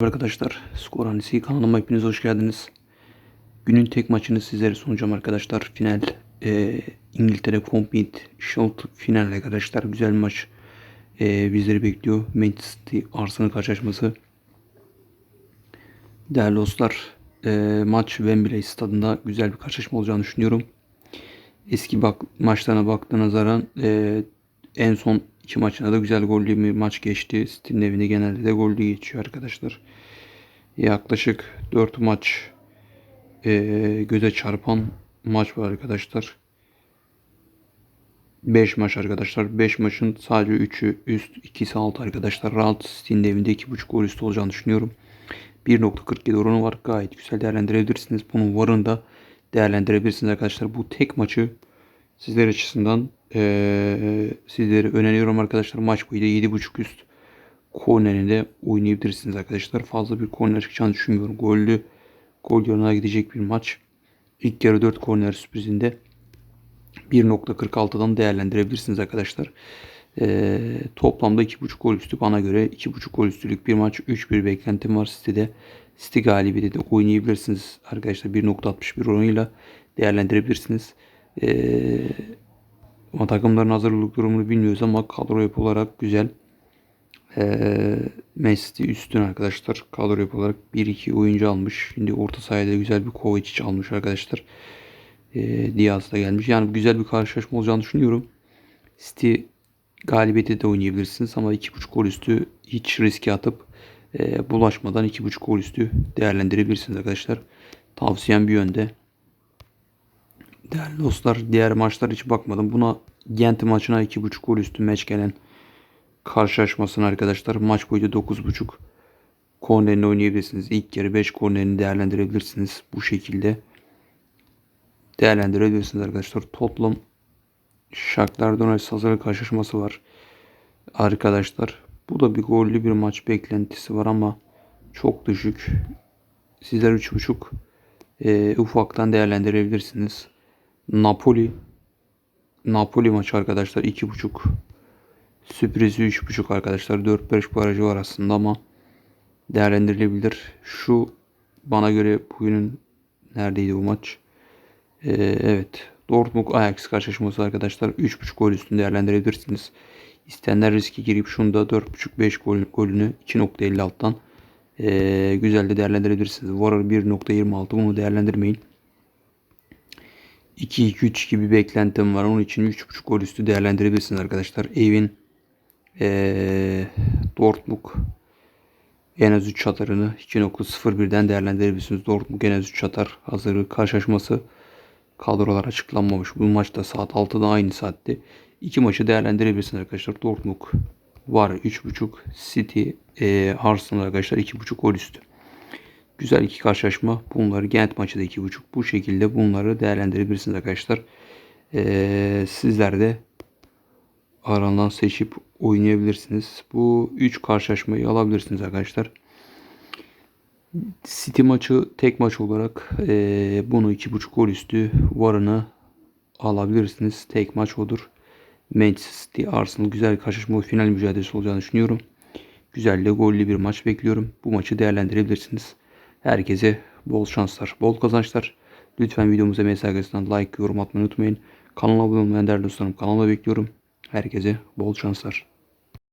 Arkadaşlar skor analizi kanalıma hepiniz hoş geldiniz. Günün tek maçını sizlere sunacağım arkadaşlar. Final e, İngiltere Community Shield final arkadaşlar. Güzel bir maç e, bizleri bekliyor. Manchester Arsenal karşılaşması. Değerli dostlar e, maç Wembley stadında güzel bir karşılaşma olacağını düşünüyorum. Eski bak maçlarına baktığına nazaran e, en son iki maçında da güzel gollü bir maç geçti. City'nin evinde genelde de gollü geçiyor arkadaşlar. Yaklaşık 4 maç e, göze çarpan maç var arkadaşlar. 5 maç arkadaşlar. 5 maçın sadece 3'ü üst, 2'si alt arkadaşlar. Rahat City'nin evinde 2.5 gol üstü olacağını düşünüyorum. 1.47 oranı var. Gayet güzel değerlendirebilirsiniz. Bunun varını da değerlendirebilirsiniz arkadaşlar. Bu tek maçı sizler açısından eee sizlere öneriyorum arkadaşlar. Maç boyu da 7.5 üst kornerinde oynayabilirsiniz arkadaşlar. Fazla bir korner çıkacağını düşünmüyorum. Gollü gol yoluna gidecek bir maç. İlk yarı 4 korner sürprizinde 1.46'dan değerlendirebilirsiniz arkadaşlar. Ee, toplamda 2.5 gol üstü bana göre 2.5 gol üstülük bir maç 3-1 beklentim var City'de. City galibiyeti de oynayabilirsiniz arkadaşlar 1.61 oranıyla değerlendirebilirsiniz. Ee, ama takımların hazırlık durumunu bilmiyoruz ama kadro yapı olarak güzel. Ee, Messi üstün arkadaşlar. Kadro yapı olarak 1-2 oyuncu almış. Şimdi orta sahada güzel bir Kovacic almış arkadaşlar. Ee, Diaz da gelmiş. Yani güzel bir karşılaşma olacağını düşünüyorum. City galibiyeti de oynayabilirsiniz ama 2.5 gol üstü hiç riske atıp e, bulaşmadan 2.5 gol üstü değerlendirebilirsiniz arkadaşlar. Tavsiyem bir yönde. Değerli dostlar diğer maçlar hiç bakmadım. Buna Gent maçına 2.5 gol üstü maç gelen karşılaşmasını arkadaşlar maç boyu 9.5 kornerini oynayabilirsiniz. İlk yarı 5 kornerini değerlendirebilirsiniz. Bu şekilde değerlendirebilirsiniz arkadaşlar. Tottenham Shakhtar Donetsk hazırlık karşılaşması var. Arkadaşlar bu da bir gollü bir maç beklentisi var ama çok düşük. Sizler 3.5 e, ufaktan değerlendirebilirsiniz. Napoli Napoli maçı arkadaşlar 2.5 sürprizi 3.5 arkadaşlar 4-5 barajı var aslında ama değerlendirilebilir. Şu bana göre bugünün neredeydi bu maç? Ee, evet Dortmund Ajax karşılaşması arkadaşlar 3.5 gol üstünde değerlendirebilirsiniz. İsteyenler riski girip şunu da 4.5-5 gol, golünü 2.56'dan ee, güzel de değerlendirebilirsiniz. Var 1.26 bunu değerlendirmeyin. 2-2-3 gibi beklentim var. Onun için 3.5 gol üstü değerlendirebilirsiniz arkadaşlar. Evin ee, Dortmund en az 3 atarını 2.01'den değerlendirebilirsiniz. Dortmund en az 3 atar hazırı karşılaşması kadrolar açıklanmamış. Bu maçta saat 6'da aynı saatte. İki maçı değerlendirebilirsiniz arkadaşlar. Dortmund var 3.5 City e, Arsenal arkadaşlar 2.5 gol üstü. Güzel iki karşılaşma. Bunları Gent maçı da 2.5. Bu şekilde bunları değerlendirebilirsiniz arkadaşlar. Ee, sizler de arandan seçip oynayabilirsiniz. Bu 3 karşılaşmayı alabilirsiniz arkadaşlar. City maçı tek maç olarak e, bunu 2.5 gol üstü varını alabilirsiniz. Tek maç odur. Manchester City Arsenal güzel karşılaşma final mücadelesi olacağını düşünüyorum. Güzel de gollü bir maç bekliyorum. Bu maçı değerlendirebilirsiniz. Herkese bol şanslar, bol kazançlar. Lütfen videomuza mesajlarından like, yorum atmayı unutmayın. Kanala abone olmayan değerli dostlarım kanalıma bekliyorum. Herkese bol şanslar.